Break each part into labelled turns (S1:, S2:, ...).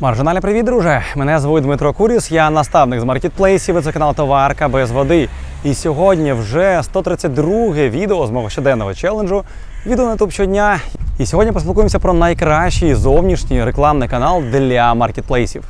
S1: Маржинальний привіт, друже! Мене звуть Дмитро Куріс, я наставник з маркетплейсів, і це канал Товарка без води. І сьогодні вже 132 відео з мого щоденного челенджу. Відео на YouTube щодня. І сьогодні поспілкуємося про найкращий зовнішній рекламний канал для маркетплейсів.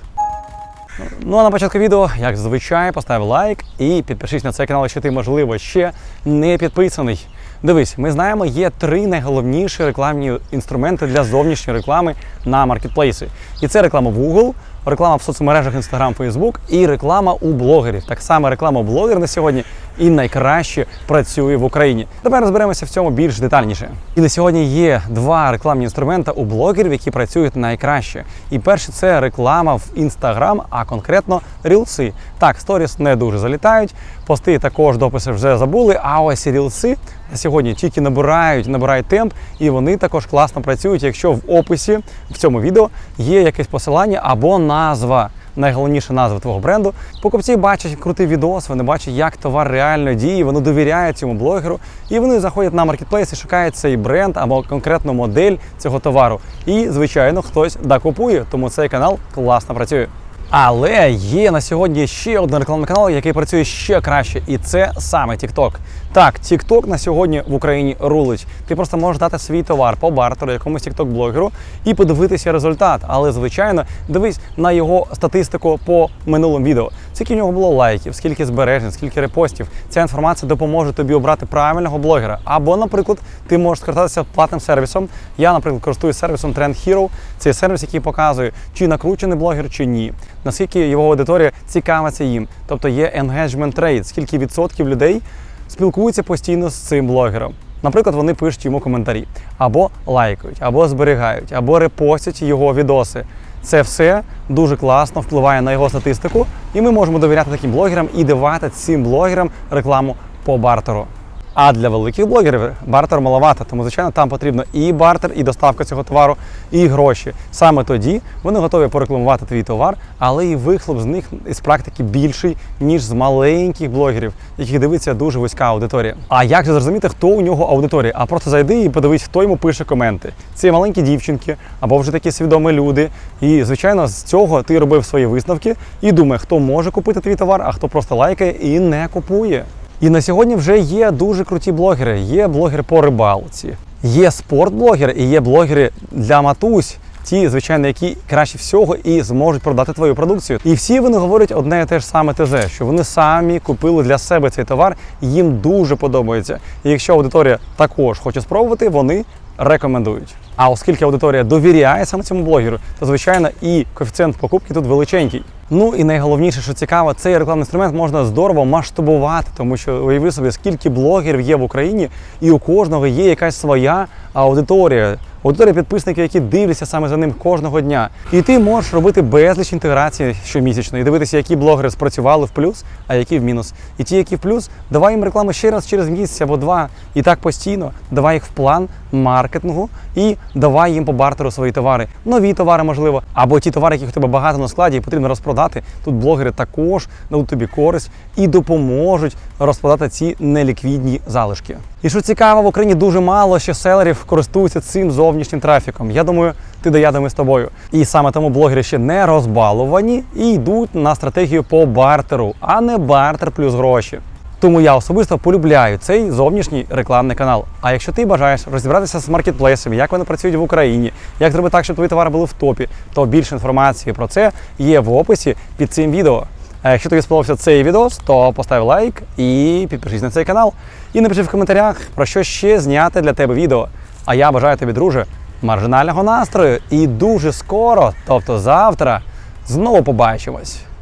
S1: Ну а на початку відео, як зазвичай, постав лайк і підпишись на цей канал, якщо ти, можливо, ще не підписаний. Дивись, ми знаємо, є три найголовніші рекламні інструменти для зовнішньої реклами на маркетплейси. І це реклама в Google, реклама в соцмережах Instagram, Facebook і реклама у блогерів. Так само реклама у блогерів на сьогодні і найкраще працює в Україні. Тепер розберемося в цьому більш детальніше. І на сьогодні є два рекламні інструменти у блогерів, які працюють найкраще. І перший це реклама в Instagram, а конкретно рілси. Так, сторіс не дуже залітають, пости також дописи вже забули. А ось рілси на сьогодні тільки набирають, набирають темп, і вони також класно працюють, якщо в описі в цьому відео є якесь посилання або назва. Найголовніша назва твого бренду. Покупці бачать крутий відос, вони бачать, як товар реально діє, вони довіряють цьому блогеру, і вони заходять на маркетплейс і шукають цей бренд або конкретну модель цього товару. І, звичайно, хтось докупує, тому цей канал класно працює. Але є на сьогодні ще один рекламний канал, який працює ще краще, і це саме TikTok. Так, TikTok на сьогодні в Україні рулить. Ти просто можеш дати свій товар по бартеру якомусь TikTok блогеру і подивитися результат. Але звичайно, дивись на його статистику по минулому відео. Скільки в нього було лайків, скільки збережень, скільки репостів. Ця інформація допоможе тобі обрати правильного блогера. Або, наприклад, ти можеш скористатися платним сервісом. Я, наприклад, користуюсь сервісом Trend Hero. Це сервіс, який показує, чи накручений блогер, чи ні. Наскільки його аудиторія цікавиться їм. Тобто є engagement rate, скільки відсотків людей спілкуються постійно з цим блогером. Наприклад, вони пишуть йому коментарі, або лайкають, або зберігають, або репостять його відоси. Це все дуже класно впливає на його статистику, і ми можемо довіряти таким блогерам і давати цим блогерам рекламу по бартеру. А для великих блогерів бартер маловато, тому звичайно там потрібно і бартер, і доставка цього товару, і гроші. Саме тоді вони готові порекламувати твій товар, але і вихлоп з них із практики більший, ніж з маленьких блогерів, яких дивиться дуже вузька аудиторія. А як же зрозуміти, хто у нього аудиторія? А просто зайди і подивись, хто йому пише коменти. Це маленькі дівчинки або вже такі свідомі люди. І звичайно, з цього ти робив свої висновки і думає, хто може купити твій товар, а хто просто лайкає і не купує. І на сьогодні вже є дуже круті блогери. Є блогери по рибалці, є спортблогери і є блогери для матусь. Ті, звичайно, які краще всього і зможуть продати твою продукцію. І всі вони говорять одне і те ж саме ТЗ, що вони самі купили для себе цей товар, і їм дуже подобається. І якщо аудиторія також хоче спробувати, вони рекомендують. А оскільки аудиторія довіряє саме цьому блогеру, то звичайно і коефіцієнт покупки тут величенький. Ну і найголовніше, що цікаво, цей рекламний інструмент можна здорово масштабувати, тому що уяви собі, скільки блогерів є в Україні, і у кожного є якась своя аудиторія. Аудиторія підписників, які дивляться саме за ним кожного дня. І ти можеш робити безліч інтеграцій щомісячно і дивитися, які блогери спрацювали в плюс, а які в мінус. І ті, які в плюс, давай їм рекламу ще раз через місяць або два. І так постійно давай їх в план маркетингу і давай їм по бартеру свої товари. Нові товари, можливо, або ті товари, яких у тебе багато на складі, і потрібно розпродати. Тут блогери також дадуть тобі користь і допоможуть розпродати ці неліквідні залишки. І що цікаво, в Україні дуже мало ще селерів користуються цим зовнішнім трафіком. Я думаю, ти доядами з тобою. І саме тому блогери ще не розбалувані і йдуть на стратегію по бартеру, а не бартер плюс гроші. Тому я особисто полюбляю цей зовнішній рекламний канал. А якщо ти бажаєш розібратися з маркетплейсами, як вони працюють в Україні, як зробити так, щоб твої товари були в топі, то більше інформації про це є в описі під цим відео. А якщо тобі сподобався цей відос, то постав лайк і підпишись на цей канал. І напиши в коментарях, про що ще зняти для тебе відео. А я бажаю тобі, друже, маржинального настрою і дуже скоро, тобто завтра, знову побачимось.